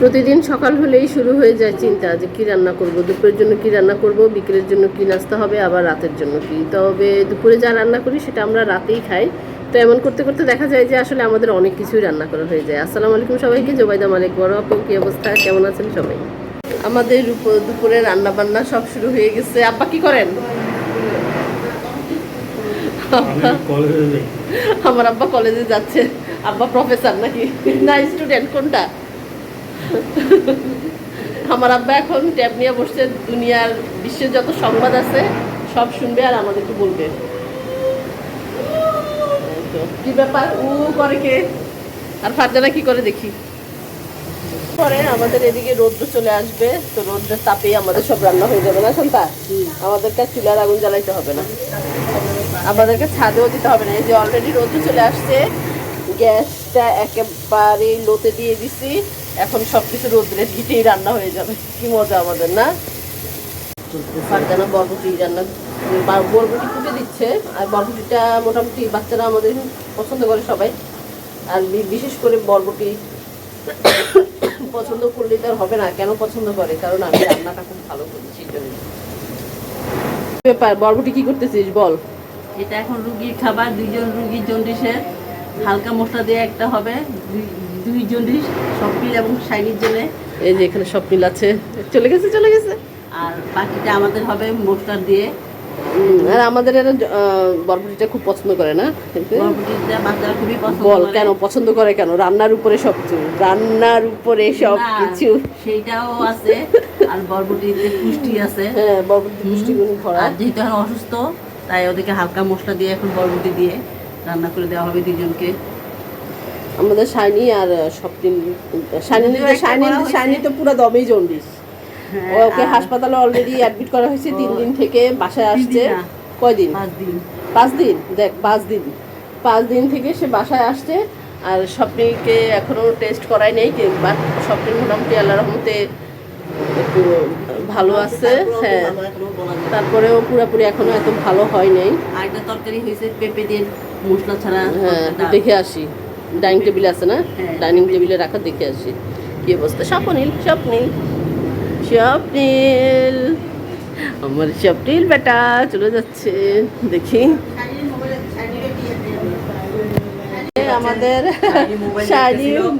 প্রতিদিন সকাল হলেই শুরু হয়ে যায় চিন্তা যে কি রান্না করব দুপুরের জন্য কি রান্না করব বিকেলের জন্য কি নাস্তা হবে আবার রাতের জন্য কি। তবে দুপুরে যা রান্না করি সেটা আমরা রাতেই খাই। তো এমন করতে করতে দেখা যায় যে আসলে আমাদের অনেক কিছুই রান্না করা হয়ে যায়। আসসালামু আলাইকুম সবাইকে জোবাইদা মালিক বড় আপু কি অবস্থা? কেমন আছেন সবাই? আমাদের দুপুরে রান্না বান্না সব শুরু হয়ে গেছে। আব্বা কি করেন? আমার আব্বা কলেজে যাচ্ছে। আব্বা প্রফেসর নাকি? না স্টুডেন্ট কোনটা? আমার আব্বা এখন ট্যাব নিয়ে বসছে, দুনিয়ার বিশ্বের যত সংবাদ আছে, সব শুনবে আর আমাদেরকে বলবে। কি ব্যাপার? ও করে কে? আর ফারজানা কি করে দেখি? পরে আমাদের এদিকে রৌদ্র চলে আসবে, তো রৌদ্রের তাপেই আমাদের সব রান্না হয়ে যাবে না সন্তা আমাদেরকে চুলার আগুন জ্বালাইতে হবে না। আমাদেরকে ছাদেও দিতে হবে না। এই যে অলরেডি রোদে চলে আসছে গ্যাসটা একেবারে লোতে দিয়ে দিছি। এখন সব কিছু রোদ্রে দিতেই রান্না হয়ে যাবে। কি মজা আমাদের, না? বরবটি রান্না বরবটি ফুটে দিচ্ছে। আর মোটামুটি বাচ্চারা আমাদের পছন্দ করে সবাই। আর বিশেষ করে বরবটি পছন্দ করলে হবে না। কেন পছন্দ করে? কারণ আমি রান্নাটা খুব ভালো জন্য। কি করতেছিস বল? এটা এখন রুগীর খাবার, দুইজন রুগীর জন্ডিসের। হালকা মশলা দিয়ে একটা হবে। দুই- জন্ডিস সপিল এবং শাইনির জন্য। এই যে এখানে সব মিল আছে। চলে গেছে চলে গেছে। আর বাকিটা আমাদের হবে মশলা দিয়ে। আর আমাদের এরা বরবটিটা খুব পছন্দ করে না? বরবটিটা বাচ্চারা খুবই পছন্দ বল কেন? পছন্দ করে কেন? রান্নার উপরে সব কিছু রান্নার উপরে সব কিছু সেইটাও আছে। আর বরবটিতে পুষ্টি আছে। হ্যাঁ বরবটি পুষ্টিগুণ ভরা। আর যেহেতু অসুস্থ তাই ওদেরকে হালকা মশলা দিয়ে এখন বরবটি দিয়ে রান্না করে দেওয়া হবে দুজনকে। আমাদের শাইনি আর সবদিন শাইনি শাইনি শাইনি তো পুরো দমেই জন্ডিস। হ্যাঁ, ওকে হাসপাতালে অলরেডি অ্যাডমিট করা হয়েছে তিন দিন থেকে বাসায় আসছে। দিন কয়দিন? পাঁচ দিন। পাঁচ দিন দেখ পাঁচ দিন। পাঁচ দিন থেকে সে বাসায় আসছে আর স্বপ্নিকে এখনও টেস্ট করাই নেই বাট স্বপ্নের মোটামুটি আল্লাহ রহমতে একটু ভালো আছে হ্যাঁ। তারপরেও পুরোপুরি এখনও এত ভালো হয় নাই আর একটা তরকারি হয়েছে পেঁপে দিয়ে মশলা ছাড়া হ্যাঁ দেখে আসি। ডাইনিং টেবিল আছে না? হ্যাঁ। ডাইনিং টেবিলে রাখা দেখে আসি। কি অবস্থা? স্বপ্নীল স্বপ্নীল স্বপ্নীল আমার স্বপ্নীল বেটা চলে যাচ্ছে দেখি। আমাদের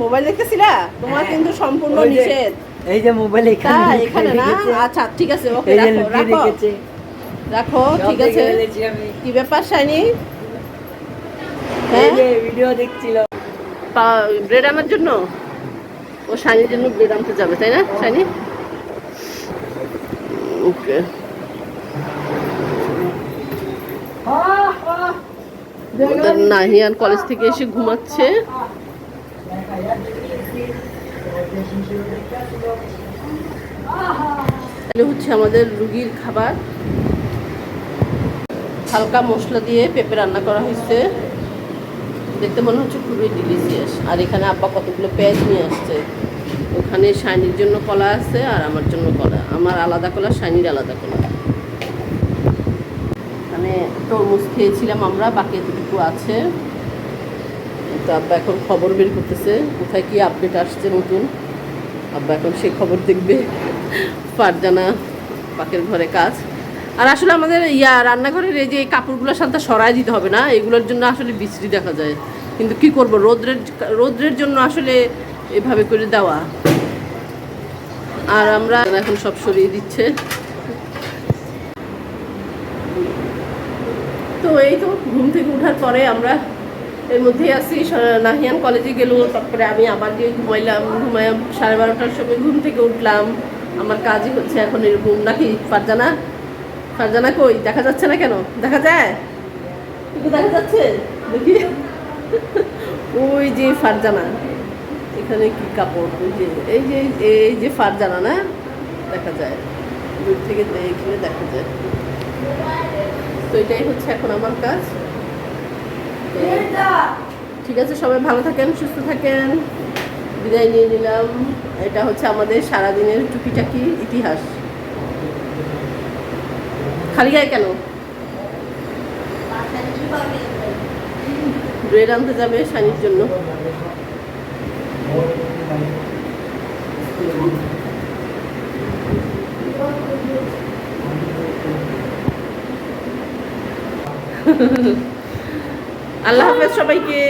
মোবাইল দেখতেছিলা। তোমার হ্যাঁ। কিন্তু সম্পূর্ণ নিষেধ। এই যে মোবাইল এখানে এখানে না? আচ্ছা ঠিক আছে ওকে রাখো রাখো। রাখো ঠিক আছে। কি ব্যাপার এই হ্যাঁ? ভিডিও দেখছিল। ব্রেড আনার জন্য? ও শাইনির জন্য ব্রেড আনতে যাবে তাই না শাইনি ওকে। নাহিয়ান কলেজ থেকে এসে ঘুমাচ্ছে। এটা হচ্ছে আমাদের রুগীর খাবার। হালকা মশলা দিয়ে পেঁপে রান্না করা হয়েছে। দেখতে মনে হচ্ছে খুবই ডিলিশিয়াস আর এখানে আব্বা কতগুলো পেঁয়াজ নিয়ে আসছে। ওখানে শাইনির জন্য কলা আছে আর আমার জন্য কলা। আমার আলাদা কলা, শাইনির আলাদা কলা। মানে তরমুজ খেয়েছিলাম আমরা, বাকি এতটুকু আছে। তো আব্বা এখন খবর বের করতেছে, কোথায় কি আপডেট আসছে নতুন? আব্বা এখন সেই খবর দেখবে, ফারজানা পাকের ঘরে কাজ। আর আসলে আমাদের ইয়া রান্নাঘরের এই যে এই কাপড়গুলোর সাথে সরাই দিতে হবে না, এগুলোর জন্য আসলে বিশ্রী দেখা যায়। কিন্তু কি করব, রোদ্রের রোদ্রের জন্য আসলে এভাবে করে দেওয়া। আর আমরা এখন সব সরিয়ে দিচ্ছে। তো এই তো ঘুম থেকে ওঠার পরে আমরা এর মধ্যেই আসি নাহিয়ান কলেজে গেল, তারপরে আমি আবার গিয়ে ঘুমাইলাম। ঘুমাইলাম সাড়ে বারোটার সময় ঘুম থেকে উঠলাম। আমার কাজই হচ্ছে এখন এরকম। নাকি ফারজানা? ফারজানা কই? দেখা যাচ্ছে না কেন? দেখা যায়? দেখা যাচ্ছে? দেখি। ওই যে ফারজানা। এখানে কি কাপড়? ওই যে, এই যে এই যে ফারজানা না? দেখা যায়। দূর থেকে দেখলে দেখা যায়। তো এটাই হচ্ছে এখন আমার কাজ। ঠিক আছে, সবাই ভালো থাকেন, সুস্থ থাকেন। বিদায় নিয়ে নিলাম। এটা হচ্ছে আমাদের সারাদিনের টুকিটাকি ইতিহাস। খালি গায়ে কেন? ব্রেড আনতে যাবে শানির জন্য। আল্লাহ হাফেজ সবাইকে।